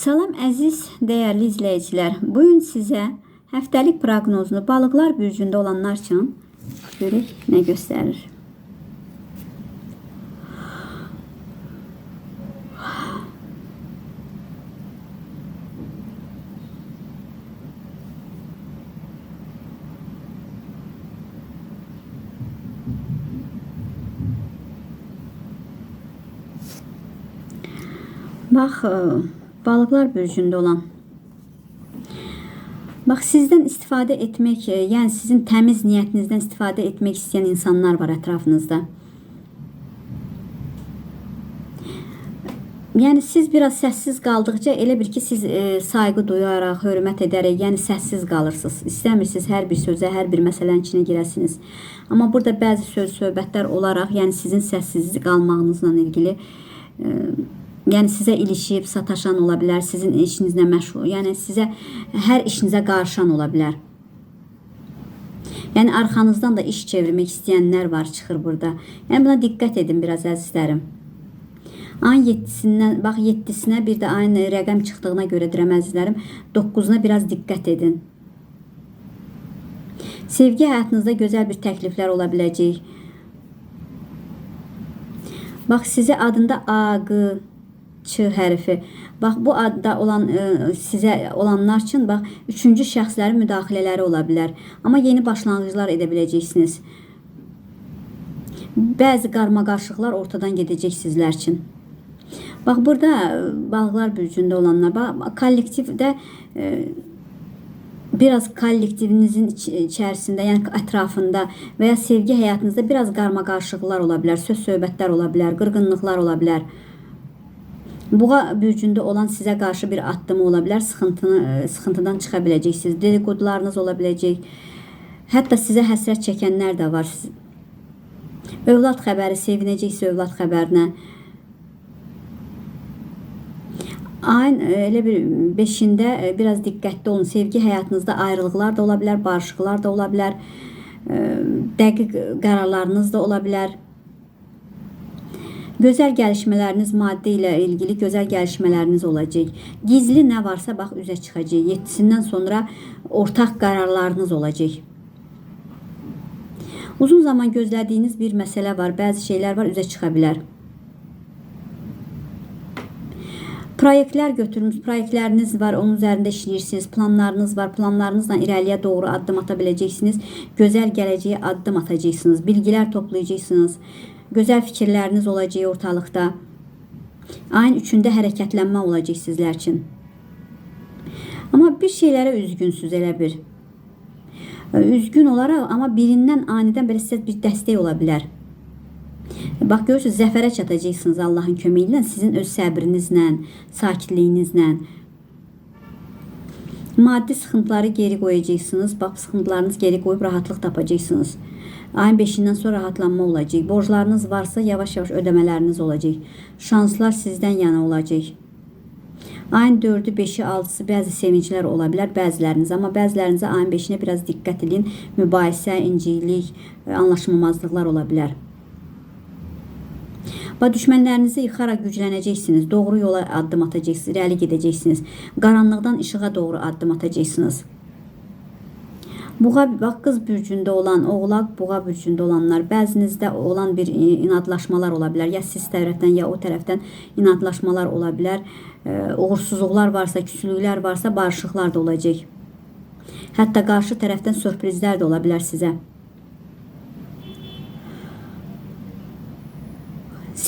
Salam əziz, dəyərli izləyicilər. Bu gün sizə həftəlik proqnozunu balıqlar bürcündə olanlar üçün görək nə göstərir. Bax, balıqlar bürcündə olan Bax sizdən istifadə etmək, e, yəni sizin təmiz niyyətinizdən istifadə etmək istəyən insanlar var ətrafınızda. Yəni siz biraz səssiz qaldıqca elə bir ki siz e, sayğı duyaraq, hörmət edərək, yəni səssiz qalırsınız. İstəmirsiniz hər bir sözə, hər bir məsələnin içinə girəsiniz. Amma burada bəzi söz söhbətlər olaraq, yəni sizin səssiz qalmağınızla ilgili e, yəni sizə ilişib sataşan ola bilər, sizin işinizlə məşğul, yəni sizə hər işinizə qarışan ola bilər. Yəni arxanızdan da iş çevirmək istəyənlər var çıxır burada. Yəni buna diqqət edin biraz əzizlərim. Ayın 7-sindən, bax 7-sinə bir də ayın rəqəm çıxdığına görə deyirəm əzizlərim, 9-una biraz diqqət edin. Sevgi həyatınızda gözəl bir təkliflər ola biləcək. Bax sizə adında A, Q, Ç hərfi. Bax bu adda olan e, sizə olanlar üçün bax üçüncü şəxslərin müdaxilələri ola bilər. Amma yeni başlanğıclar edə biləcəksiniz. Bəzi qarmaqarışıqlar ortadan gedəcək sizlər üçün. Bax burada e, balıqlar bürcündə olanlar, bax kollektivdə e, biraz kollektivinizin iç- içərisində, yəni ətrafında və ya sevgi həyatınızda biraz qarmaqarışıqlar ola bilər, söz söhbətlər ola bilər, qırğınlıqlar ola bilər. Buğa bürcündə olan sizə qarşı bir addımı ola bilər, sıxıntını e, sıxıntıdan çıxa biləcəksiniz. Dedikodularınız ola biləcək. Hətta sizə həsrət çəkənlər də var. Övlad xəbəri, sevinəcəksiniz övlad xəbərinə. Ayın e, elə bir 5-də e, biraz diqqətli olun. Sevgi həyatınızda ayrılıqlar da ola bilər, barışıqlar da ola bilər. Dəqiq qərarlarınız da ola bilər. Gözəl gəlişmələriniz maddə ilə ilgili gözəl gəlişmələriniz olacaq. Gizli nə varsa bax üzə çıxacaq. 7-sindən sonra ortaq qərarlarınız olacaq. Uzun zaman gözlədiyiniz bir məsələ var, bəzi şeylər var, üzə çıxa bilər. Proyektlər götürmüş, proyektləriniz var, onun üzərində işləyirsiniz, planlarınız var, planlarınızla irəliyə doğru addım ata biləcəksiniz. Gözəl gələcəyə addım atacaqsınız, bilgilər toplayacaqsınız. Gözəl fikirləriniz olacaq ortalıqda. Ayın 3-də hərəkətlənmə olacaq sizlər üçün. Amma bir şeylərə üzgünsüz elə bir. Üzgün olaraq amma birindən anidən belə sizə bir dəstək ola bilər. Bax görürsüz zəfərə çatacaqsınız Allahın köməyi sizin öz səbrinizlə, sakitliyinizlə. Maddi sıxıntıları geri qoyacaqsınız. Bax sıxıntılarınızı geri qoyub rahatlıq tapacaqsınız. Ayın 5-dən sonra rahatlanma olacaq. Borclarınız varsa yavaş-yavaş ödəmələriniz olacaq. Şanslar sizdən yana olacaq. Ayın 4-ü, 5-i, 6-sı bəzi sevinclər ola bilər bəziləriniz, amma bəzilərinizə ayın 5-inə biraz diqqət edin. Mübahisə, incilik, anlaşmamazlıqlar ola bilər. Və düşmənlərinizi yıxaraq güclənəcəksiniz. Doğru yola addım atacaqsınız, irəli gedəcəksiniz. Qaranlıqdan işığa doğru addım atacaqsınız. Buğa bax qız bürcündə olan, oğlaq buğa bürcündə olanlar, bəzinizdə olan bir e, inadlaşmalar ola bilər. Ya siz tərəfdən, ya o tərəfdən inadlaşmalar ola bilər. E, uğursuzluqlar varsa, küslüklər varsa, barışıqlar da olacaq. Hətta qarşı tərəfdən sürprizlər də ola bilər sizə.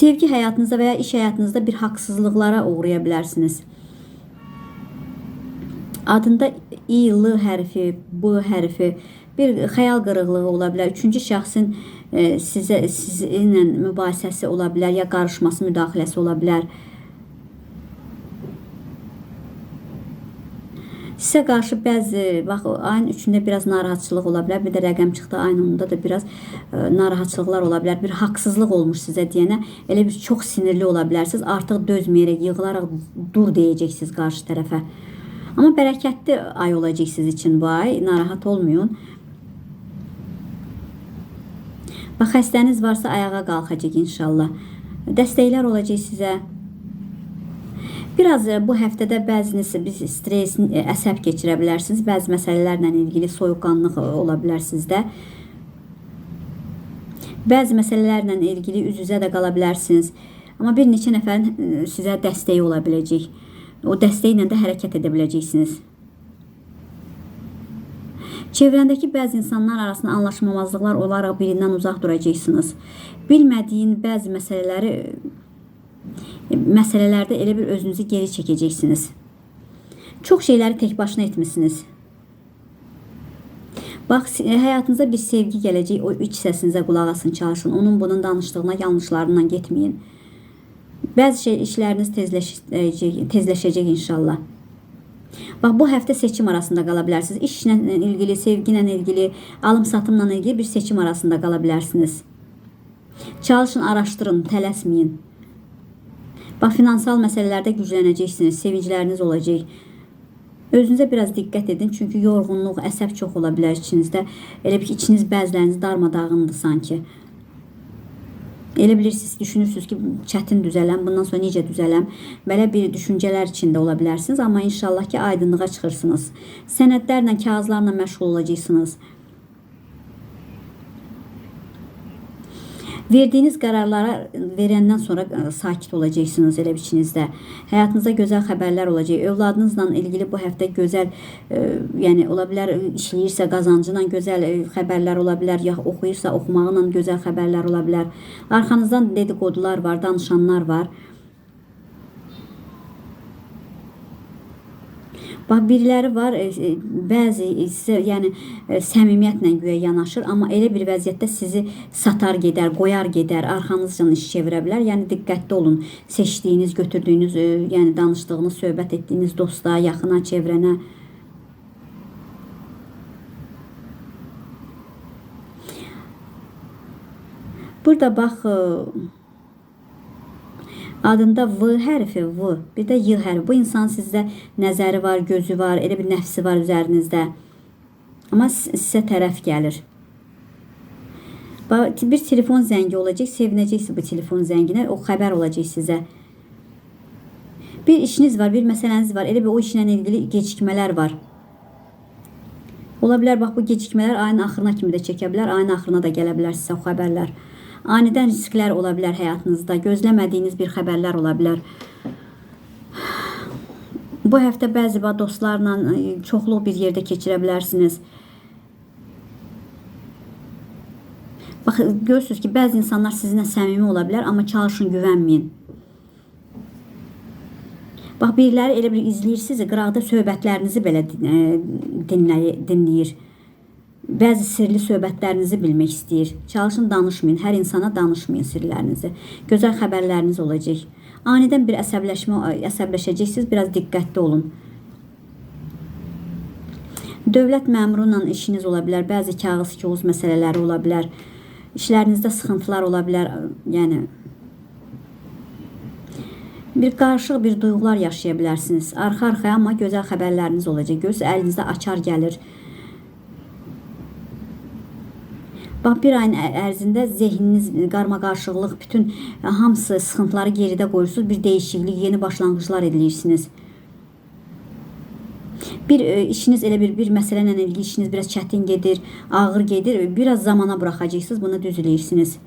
Sevgi həyatınızda və ya iş həyatınızda bir haqsızlıqlara uğraya bilərsiniz. Adında i, l hərfi, b hərfi bir xəyal qırıqlığı ola bilər. Üçüncü şəxsin e, sizə sizinlə mübahisəsi ola bilər, ya qarışması, müdaxiləsi ola bilər. Sizə qarşı bəzi bax ayın 3-də biraz narahatçılıq ola bilər. Bir də rəqəm çıxdı ayın 10-da da biraz e, narahatçılıqlar ola bilər. Bir haqsızlıq olmuş sizə deyənə elə bir çox sinirli ola bilərsiniz. Artıq dözməyərək, yığılaraq dur deyəcəksiniz qarşı tərəfə. Amma bərəkətli ay olacaq siz üçün bu ay. Narahat olmayın. Bax xəstəniz varsa ayağa qalxacaq inşallah. Dəstəklər olacaq sizə. Biraz e, bu həftədə bəziniz biz stres, e, əsəb keçirə bilərsiniz. Bəzi məsələlərlə ilgili soyuqqanlıq e, ola bilər sizdə. Bəzi məsələlərlə ilgili üz-üzə də qala bilərsiniz. Amma bir neçə nəfərin sizə dəstəyi ola biləcək. O dəstəklə də hərəkət edə biləcəksiniz. Çevrəndəki bəzi insanlar arasında anlaşmamazlıqlar olaraq birindən uzaq duracaqsınız. Bilmədiyin bəzi məsələləri məsələlərdə elə bir özünüzü geri çəkəcəksiniz. Çox şeyləri tək başına etmisiniz. Bax, si- həyatınıza bir sevgi gələcək. O iç səsinizə qulaq asın, çalışın. Onun bunun danışdığına, yanlışlarından getməyin. Bəzi şey işləriniz tezləşəcək, tezləşəcək inşallah. Bax bu həftə seçim arasında qala bilərsiniz. İşlə ilgili, sevgi ilə ilgili, alım-satımla ilgili bir seçim arasında qala bilərsiniz. Çalışın, araşdırın, tələsməyin. Bax finansal məsələlərdə güclənəcəksiniz, sevincləriniz olacaq. Özünüzə biraz diqqət edin, çünki yorğunluq, əsəb çox ola bilər içinizdə. Elə bir ki, içiniz bəziləriniz darmadağındır sanki. Elə bilirsiniz, düşünürsünüz ki, çətin düzələm, bundan sonra necə düzələm? Belə bir düşüncələr içində ola bilərsiniz, amma inşallah ki, aydınlığa çıxırsınız. Sənədlərlə, kağızlarla məşğul olacaqsınız. Verdiyiniz qərarlara verəndən sonra ə, sakit olacaqsınız elə biçinizdə. Həyatınızda gözəl xəbərlər olacaq. Övladınızla ilgili bu həftə gözəl, ə, yəni ola bilər işləyirsə qazancıyla gözəl ə, xəbərlər ola bilər, ya oxuyursa oxumağıyla gözəl xəbərlər ola. Arxanızdan dedikodular var, danışanlar var. Bax biriləri var, e, e, bəzi sizə yəni e, səmimiyyətlə güya yanaşır, amma elə bir vəziyyətdə sizi satar gedər, qoyar gedər, arxanızcan iş çevirə bilər. Yəni diqqətli olun. Seçdiyiniz, götürdüyünüz, e, yəni danışdığınız, söhbət etdiyiniz dosta, yaxına, çevrənə Burada bax e, adında V hərfi V, bir də Y hərfi. Bu insan sizdə nəzəri var, gözü var, elə bir nəfsi var üzərinizdə. Amma si- sizə tərəf gəlir. Bir telefon zəngi olacaq, sevinəcəksiniz bu telefon zənginə, o xəbər olacaq sizə. Bir işiniz var, bir məsələniz var, elə bir o işlə ilgili gecikmələr var. Ola bilər bax bu gecikmələr ayın axırına kimi də çəkə bilər, ayın axırına da gələ bilər sizə o xəbərlər. Anidən risklər ola bilər həyatınızda, gözləmədiyiniz bir xəbərlər ola bilər. Bu həftə bəzi dostlarla e, çoxluq bir yerdə keçirə bilərsiniz. Bax görürsüz ki, bəzi insanlar sizinlə səmimi ola bilər, amma çalışın güvənməyin. Bax biriləri elə bir izləyir sizi, qıraqda söhbətlərinizi belə e, dinləy dinləyir. Bəzi sirli söhbətlərinizi bilmək istəyir. Çalışın danışmayın, hər insana danışmayın sirlərinizi. Gözəl xəbərləriniz olacaq. Anidən bir əsəbləşmə əsəbləşəcəksiniz, biraz diqqətli olun. Dövlət məmuru ilə işiniz ola bilər, bəzi kağız-kağız məsələləri ola bilər. İşlərinizdə sıxıntılar ola bilər, yəni bir qarışıq bir duyğular yaşaya bilərsiniz. Arxa-arxaya amma gözəl xəbərləriniz olacaq. Görürsüz, əlinizdə açar gəlir. Bax bir ayın ərzində zehniniz qarmaqarışıqlıq, bütün ə, hamısı sıxıntıları geridə qoyursunuz, bir dəyişiklik, yeni başlanğıclar edirsiniz. Bir ə, işiniz elə bir bir məsələ ilə ilgili işiniz biraz çətin gedir, ağır gedir, biraz zamana buraxacaqsınız, bunu düz eləyirsiniz.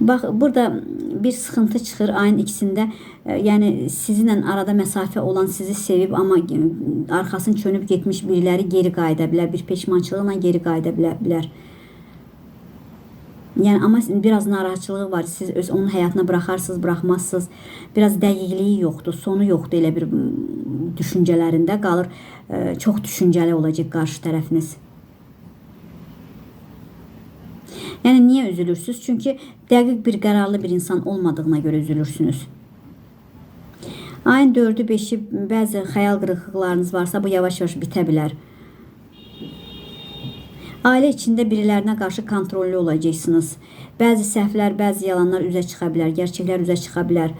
Bax burada bir sıxıntı çıxır ayın ikisində. E, Yəni sizinlə arada məsafə olan sizi sevib amma e, arxasını çönüb getmiş biriləri geri qayıda bilər, bir peşmançılıqla geri qayıda bilər. Yəni amma biraz narahatçılığı var. Siz öz onun həyatına buraxarsınız, buraxmazsınız. Biraz dəqiqliyi yoxdur, sonu yoxdur elə bir düşüncələrində qalır. E, Çox düşüncəli olacaq qarşı tərəfiniz. Yəni niyə üzülürsüz? Çünki dəqiq bir qərarlı bir insan olmadığına görə üzülürsünüz. Ayın 4-ü, 5-i bəzi varsa bu yavaş-yavaş bitə bilər. Ailə içində birilərinə qarşı kontrollü olacaqsınız. Bəzi səhvlər, bəzi yalanlar üzə çıxa bilər, gerçəklər üzə çıxa bilər.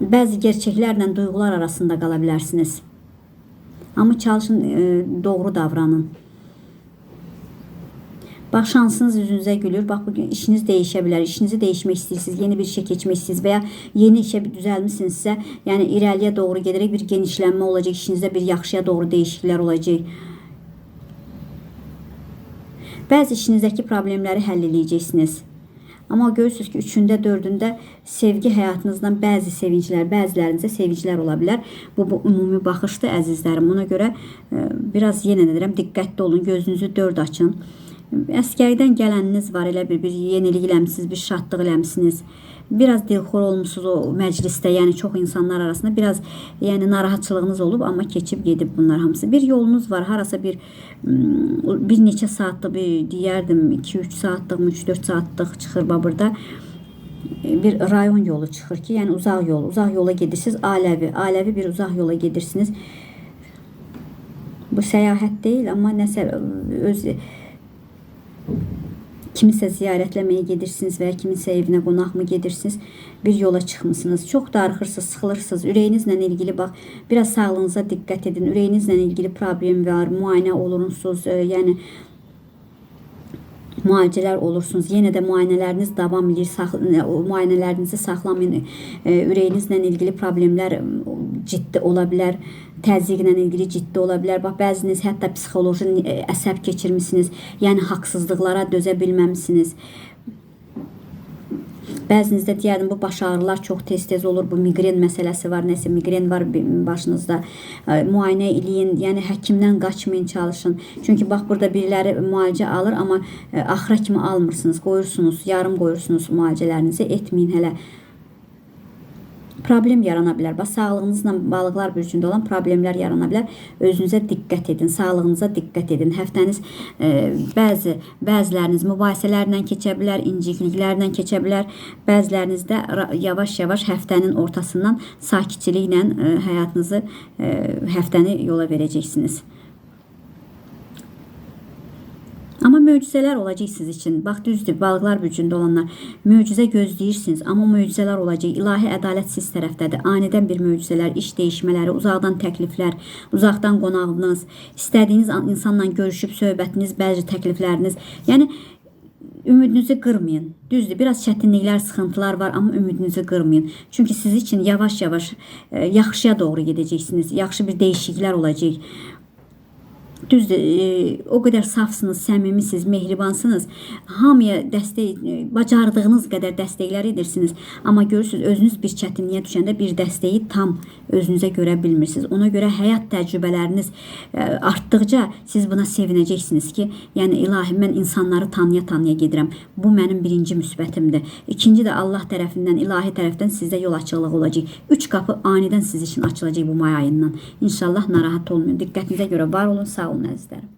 Bəzi gerçəklərlə duyğular arasında qala bilərsiniz. Amma çalışın doğru davranın. Bax şansınız üzünüzə gülür. Bax bugün işiniz dəyişə bilər. İşinizi dəyişmək istəyirsiniz, yeni bir işə keçmək istəyirsiniz və ya yeni işə bir düzəlmisinizsə, yəni irəliyə doğru gedərək bir genişlənmə olacaq, işinizdə bir yaxşıya doğru dəyişikliklər olacaq. Bəzi işinizdəki problemləri həll edəcəksiniz. Amma görürsünüz ki, üçündə, dördündə sevgi həyatınızdan bəzi sevinclər, bəzilərinizə sevinclər ola bilər. Bu, bu ümumi baxışdır əzizlərim. Ona görə e, biraz yenə də diqqətli olun, gözünüzü dörd açın. Əskərdən gələniniz var, elə bir, bir yenilik eləmisiniz, bir şadlıq eləmisiniz. Biraz dilxor olmusunuz o məclisdə, yəni çox insanlar arasında biraz yəni narahatçılığınız olub, amma keçib gedib bunlar hamısı. Bir yolunuz var, harasa bir bir neçə saatlıq bir deyərdim 2-3 saatlıq, 3-4 saatlıq çıxır bax burada bir rayon yolu çıxır ki, yəni uzaq yol, uzaq yola gedirsiniz, ailəvi, ailəvi bir uzaq yola gedirsiniz. Bu səyahət deyil, amma nəsə öz kimisə ziyarətləməyə gedirsiniz və ya kiminsə evinə qonaqmı gedirsiniz, bir yola çıxmısınız. Çox darıxırsınız, sıxılırsınız. Ürəyinizlə ilgili bax, biraz sağlığınıza diqqət edin. Ürəyinizlə ilgili problem var, müayinə olunursunuz. E, yəni müalicələr olursunuz. Yenə də müayinələriniz davam edir. Sax, o müayinələrinizi saxlamayın. E, ürəyinizlə ilgili problemlər m, ciddi ola bilər. Təzyiqlə ilgili ciddi ola bilər. Bax bəziniz hətta psixoloji e, əsəb keçirmisiniz. Yəni haqsızlıqlara dözə bilməmisiniz. Bəzinizdə deyərdim bu baş ağrılar çox tez-tez olur. Bu miqren məsələsi var, nəsə miqren var başınızda. E, Müayinə eləyin, yəni həkimdən qaçmayın, çalışın. Çünki bax burada biriləri müalicə alır, amma e, axıra kimi almırsınız, qoyursunuz, yarım qoyursunuz müalicələrinizi etməyin hələ. Problem yarana bilər. Bax sağlığınızla balıqlar bürcündə olan problemlər yarana bilər. Özünüzə diqqət edin, sağlığınıza diqqət edin. Həftəniz e, bəzi bəziləriniz mübahisələrlə keçə bilər, incikliklərlə keçə bilər. Bəziləriniz də ra- yavaş-yavaş həftənin ortasından sakitçiliklə e, həyatınızı e, həftəni yola verəcəksiniz. Amma möcüzələr olacaq siz üçün. Bax düzdür, balıqlar bürcündə olanlar möcüzə gözləyirsiniz, amma möcüzələr olacaq. İlahi ədalət siz tərəfdədir. Anidən bir möcüzələr, iş dəyişmələri, uzaqdan təkliflər, uzaqdan qonağınız, istədiyiniz an- insanla görüşüb söhbətiniz, bəzi təklifləriniz. Yəni ümidinizi qırmayın. Düzdür, biraz çətinliklər, sıxıntılar var, amma ümidinizi qırmayın. Çünki siz üçün yavaş-yavaş e, yaxşıya doğru gedəcəksiniz. Yaxşı bir dəyişikliklər olacaq. Düzdür, e, o qədər safsınız, səmimisiniz, mehribansınız. Hamıya dəstək, e, bacardığınız qədər dəstəklər edirsiniz. Amma görürsüz, özünüz bir çətinliyə düşəndə bir dəstəyi tam özünüzə görə bilmirsiniz. Ona görə həyat təcrübələriniz e, artdıqca siz buna sevinəcəksiniz ki, yəni ilahi mən insanları tanıya-tanıya gedirəm. Bu mənim birinci müsbətimdir. İkinci də Allah tərəfindən, ilahi tərəfdən sizdə yol açıqlığı olacaq. Üç qapı anidən siz üçün açılacaq bu may ayından. İnşallah narahat olmayın. Diqqətinizə görə var olun, sağ olun əzizlərim.